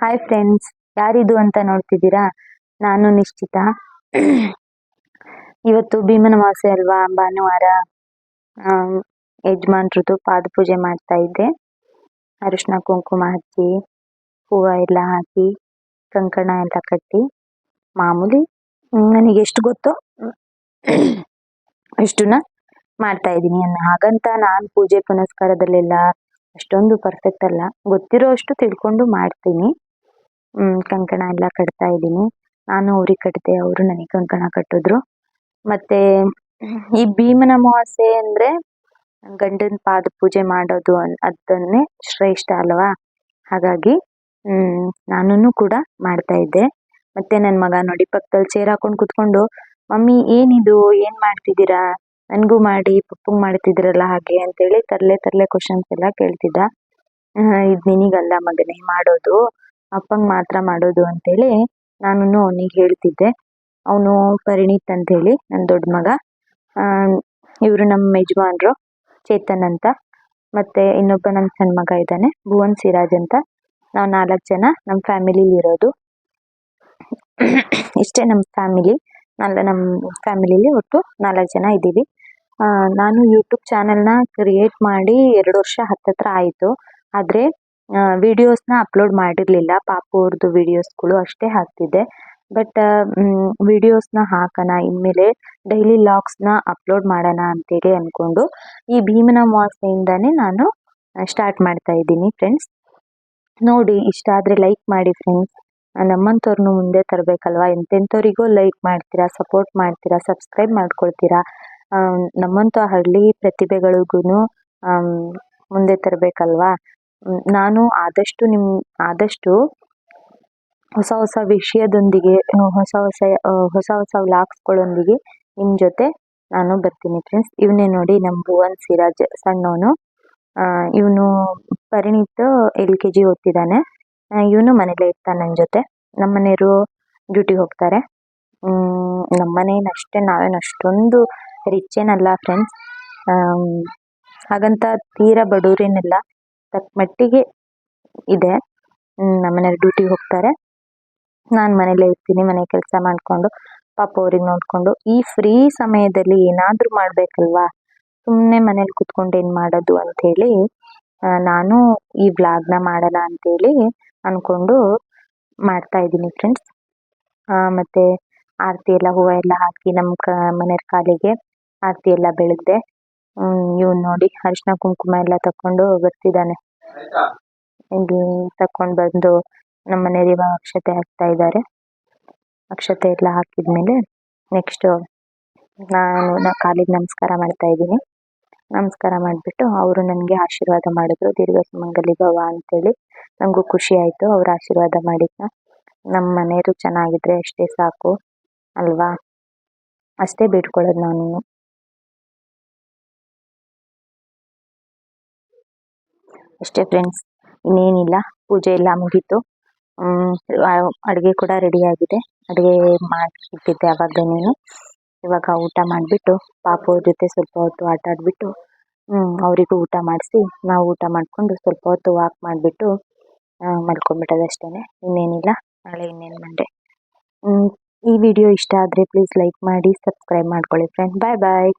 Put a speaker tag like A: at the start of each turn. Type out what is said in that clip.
A: Hi friends ಯಾರಿದು ಅಂತ ನೋಡ್ತಿದ್ದೀರಾ? ನಾನು ನಿಶ್ಚಿತ. ಇವತ್ತು ಭೀಮನ ಅಮಾವಾಸ್ಯೆ ಅಲ್ವಾ? ಭಾನುವಾರ ಯಜಮಾನ್ರದ್ದು ಪಾದ ಪೂಜೆ ಮಾಡ್ತಾ ಇದ್ದೆ. ಅರಿಶಿನ ಕುಂಕುಮ ಹಚ್ಚಿ, ಹೂವು ಎಲ್ಲ ಹಾಕಿ, ಕಂಕಣ ಎಲ್ಲ ಕಟ್ಟಿ, ಮಾಮೂಲಿ ನನಗೆ ಎಷ್ಟು ಗೊತ್ತೋ ಅಷ್ಟನ್ನ ಮಾಡ್ತಾ ಇದ್ದೀನಿ. ಹಾಗಂತ ನಾನು ಪೂಜೆ ಪುನಸ್ಕಾರದಲ್ಲೆಲ್ಲ ಅಷ್ಟೊಂದು ಪರ್ಫೆಕ್ಟ್ ಅಲ್ಲ. ಗೊತ್ತಿರೋ ಅಷ್ಟು ತಿಳ್ಕೊಂಡು ಮಾಡ್ತೀನಿ. ಕಂಕಣ ಎಲ್ಲ ಕಟ್ತಾ ಇದ್ದೀನಿ. ನಾನು ಅವ್ರಿಗೆ ಕಟ್ಟಿದೆ ಅವರು ನನಗೆ ಕಂಕಣ ಕಟ್ಟಿದ್ರು. ಮತ್ತೆ ಈ ಭೀಮನ ಅಮಾವಾಸ್ಯೆ ಅಂದ್ರೆ ಗಂಡನ ಪಾದ ಪೂಜೆ ಮಾಡೋದು ಅದನ್ನೇ ಶ್ರೇಷ್ಠ ಅಲ್ವಾ? ಹಾಗಾಗಿ ನಾನು ಕೂಡ ಮಾಡ್ತಾ ಇದ್ದೆ. ಮತ್ತೆ ನನ್ನ ಮಗ ನೋಡಿ ಪಕ್ಕದಲ್ಲಿ ಚೇರ್ ಹಾಕೊಂಡು ಕುತ್ಕೊಂಡು, ಮಮ್ಮಿ, ಏನಿದು? ಏನ್ ಮಾಡ್ತಿದ್ದೀರಾ? ನನಗೂ ಮಾಡಿ, ಪಪ್ಪಂಗ್ ಮಾಡ್ತಿದ್ರಲ್ಲ ಹಾಗೆ? ಅಂತೇಳಿ ತರ್ಲೆ ತರಲೆ ಕ್ವಶನ್ಸ್ ಎಲ್ಲ ಕೇಳ್ತಿದ್ದ. ಇದ್ ನಿನಗಲ್ಲ ಮಗನೇ ಮಾಡೋದು. ಅಪ್ಪಂಗ್ ಮಾತ್ರ ಮಾಡೋದು ಅಂತೇಳಿ ನಾನು ಅವನಿಗೆ ಹೇಳ್ತಿದ್ದೆ. ಅವನು ಪರಿಣೀತ್ ಅಂತ ಹೇಳಿ ನನ್ನ ದೊಡ್ಡ ಮಗ ಇವರು ನಮ್ಮ ಯಜಮಾನ್ರು ಚೇತನ್ ಅಂತ. ಮತ್ತೆ ಇನ್ನೊಬ್ಬ ನನ್ನ ಸಣ್ಣ ಮಗ ಇದ್ದಾನೆ, ಭುವನ್ ಸಿರಾಜ್ ಅಂತ. ನಾವು ನಾಲ್ಕು ಜನ ನಮ್ಮ ಫ್ಯಾಮಿಲಿಲಿ ಇರೋದು. ಇಷ್ಟೇ ನಮ್ಮ ಫ್ಯಾಮಿಲಿ. ಅಲ್ಲ ನಮ್ಮ ಫ್ಯಾಮಿಲಿಲಿ ಒಟ್ಟು ನಾಲ್ಕು ಜನ ಇದ್ದೀವಿ. ನಾನು ಯೂಟ್ಯೂಬ್ ಚಾನಲ್ನ ಕ್ರಿಯೇಟ್ ಮಾಡಿ ಎರಡು ವರ್ಷ ಹತ್ತತ್ರ ಆಯಿತು. ಆದರೆ ವಿಡಿಯೋಸ್ನ ಅಪ್ಲೋಡ್ ಮಾಡಿರಲಿಲ್ಲ. ಪಾಪು ಅವ್ರದ್ದು ವಿಡಿಯೋಸ್ಗಳು ಅಷ್ಟೇ ಹಾಕ್ತಿದ್ದೆ. ಬಟ್ ವಿಡಿಯೋಸ್ನ ಹಾಕೋಣ, ಇನ್ಮೇಲೆ ಡೈಲಿ ಲಾಗ್ಸ್ನ ಅಪ್ಲೋಡ್ ಮಾಡೋಣ ಅಂತೇಳಿ ಅಂದ್ಕೊಂಡು ಈ ಭೀಮನ ಅಮಾವಾಸ್ಯೆಯಿಂದಾನೇ ನಾನು ಸ್ಟಾರ್ಟ್ ಮಾಡ್ತಾ ಇದ್ದೀನಿ ಫ್ರೆಂಡ್ಸ್ ನೋಡಿ, ಇಷ್ಟ ಆದರೆ ಲೈಕ್ ಮಾಡಿ ಫ್ರೆಂಡ್ಸ್ ನಮ್ಮಂಥವ್ರನ್ನು ಮುಂದೆ ತರಬೇಕಲ್ವಾ? ಎಂತೆಂಥವ್ರಿಗೂ ಲೈಕ್ ಮಾಡ್ತೀರಾ ಸಪೋರ್ಟ್ ಮಾಡ್ತೀರಾ ಸಬ್ಸ್ಕ್ರೈಬ್ ಮಾಡ್ಕೊಳ್ತೀರಾ? ನಮ್ಮಂಥ ಹಳ್ಳಿ ಪ್ರತಿಭೆಗಳಿಗೂ ಮುಂದೆ ತರಬೇಕಲ್ವಾ? ನಾನು ಆದಷ್ಟು ನಿಮ್, ಆದಷ್ಟು ಹೊಸ ಹೊಸ ವಿಷಯದೊಂದಿಗೆ ಹೊಸ ಹೊಸ ಹೊಸ ಹೊಸ ವ್ಲಾಗ್ಸ್ಗಳೊಂದಿಗೆ ನಿಮ್ಮ ಜೊತೆ ನಾನು ಬರ್ತೀನಿ ಫ್ರೆಂಡ್ಸ್ ಇವನೇ ನೋಡಿ ನಮ್ಮ ಭುವನ್ ಸಿರಾಜ್ ಸಣ್ಣವನು. ಇವನು ಪರಿಣಿತ್ ಎಲ್ ಕೆ ಜಿ ಓದ್ತಿದ್ದಾನೆ. ಇವನು ಮನೇಲೇ ಇರ್ತಾನೆ ನನ್ನ ಜೊತೆ. ನಮ್ಮ ಮನೆಯವರು ಡ್ಯೂಟಿಗೆ ಹೋಗ್ತಾರೆ. ನಮ್ಮ ಮನೇನು ಅಷ್ಟೇ, ನಾವೇನು ಅಷ್ಟೊಂದು ರಿಚ್ ಏನಲ್ಲ ಫ್ರೆಂಡ್ಸ್ ಹಾಗಂತ ತೀರಾ ಬಡವರೇನಿಲ್ಲ. ತಕ್ಕ ಮಟ್ಟಿಗೆ ಇದೆ. ನಮ್ಮ ಮನೆಯವ್ರು ಡ್ಯೂಟಿಗೆ ಹೋಗ್ತಾರೆ. ನಾನು ಮನೇಲೇ ಇರ್ತೀನಿ ಮನೆ ಕೆಲಸ ಮಾಡಿಕೊಂಡು ಪಾಪ ಅವ್ರಿಗೆ ನೋಡಿಕೊಂಡು. ಈ ಫ್ರೀ ಸಮಯದಲ್ಲಿ ಏನಾದರೂ ಮಾಡಬೇಕಲ್ವಾ? ಸುಮ್ಮನೆ ಮನೇಲಿ ಕುತ್ಕೊಂಡು ಏನು ಮಾಡೋದು ಆ, ನಾನು ಈ ವ್ಲಾಗ್ನ ಮಾಡೋಣ ಅಂತೇಳಿ ಅಂದ್ಕೊಂಡು ಮಾಡ್ತಾ ಇದ್ದೀನಿ ಫ್ರೆಂಡ್ಸ್ ಮತ್ತು ಆರತಿ ಎಲ್ಲ ಹೂವು ಎಲ್ಲ ಹಾಕಿ ನಮ್ಮ ಕ ಮನೆಯವ್ರ ಕಾಲಿಗೆ ಆರತಿ ಎಲ್ಲ ಬೆಳಗ್ದೆ ಇವ್ನು ನೋಡಿ ಅರಿಶಿನ ಕುಂಕುಮ ಎಲ್ಲ ತಕೊಂಡು ಬರ್ತಿದ್ದಾನೆ. ಇಲ್ಲಿ ತಕೊಂಡು ಬಂದು ನಮ್ಮ ಮನೇಲಿ ಇವಾಗ ಅಕ್ಷತೆ ಹಾಕ್ತಾ ಇದ್ದಾರೆ. ಅಕ್ಷತೆ ಎಲ್ಲ ಹಾಕಿದ್ಮೇಲೆ ನೆಕ್ಸ್ಟ್ ನಾನು ನಾ ಕಾಲಿಗೆ ನಮಸ್ಕಾರ ಮಾಡ್ತಾ ಇದ್ದೀನಿ. ನಮಸ್ಕಾರ ಮಾಡಿಬಿಟ್ಟು ಅವರು ನನಗೆ ಆಶೀರ್ವಾದ ಮಾಡಿದ್ರು. ದೀರ್ಘ ಸುಮಂಗಲಿ ಭವ ಅಂತೇಳಿ. ನನಗೂ ಖುಷಿ ಆಯಿತು ಅವ್ರು ಆಶೀರ್ವಾದ ಮಾಡಿದ್ನ. ನಮ್ಮ ಮನೆಯವರು ಚೆನ್ನಾಗಿದ್ರೆ ಅಷ್ಟೇ ಸಾಕು ಅಲ್ವಾ? ಅಷ್ಟೇ ಬೇಡ್ಕೊಳ್ಳೋದು ನಾನು. ಅಷ್ಟೇ ಫ್ರೆಂಡ್ಸ್ ಇನ್ನೇನಿಲ್ಲ. ಪೂಜೆ ಎಲ್ಲ ಮುಗೀತು. ಅಡುಗೆ ಕೂಡ ರೆಡಿ ಆಗಿದೆ. ಅಡುಗೆ ಮಾಡಿಟ್ಟಿದ್ದೆ ಆವಾಗಲೇನು ಇವಾಗ ಊಟ ಮಾಡಿಬಿಟ್ಟು, ಪಾಪು ಅವ್ರ ಜೊತೆ ಸ್ವಲ್ಪ ಹೊತ್ತು ಆಟ ಆಡಿಬಿಟ್ಟು ಅವರಿಗೂ ಊಟ ಮಾಡಿಸಿ, ನಾವು ಊಟ ಮಾಡಿಕೊಂಡು ಸ್ವಲ್ಪ ಹೊತ್ತು ವಾಕ್ ಮಾಡಿಬಿಟ್ಟು ಮಲ್ಕೊಂಡ್ಬಿಟ್ಟದ ಅಷ್ಟೇ ಇನ್ನೇನಿಲ್ಲ. ನಾಳೆ ಇನ್ನೇನು ಮಂಡೆ ಈ ವಿಡಿಯೋ ಇಷ್ಟ ಆದರೆ ಪ್ಲೀಸ್ ಲೈಕ್ ಮಾಡಿ ಸಬ್ಸ್ಕ್ರೈಬ್ ಮಾಡ್ಕೊಳ್ಳಿ ಫ್ರೆಂಡ್ ಬಾಯ್ ಬಾಯ್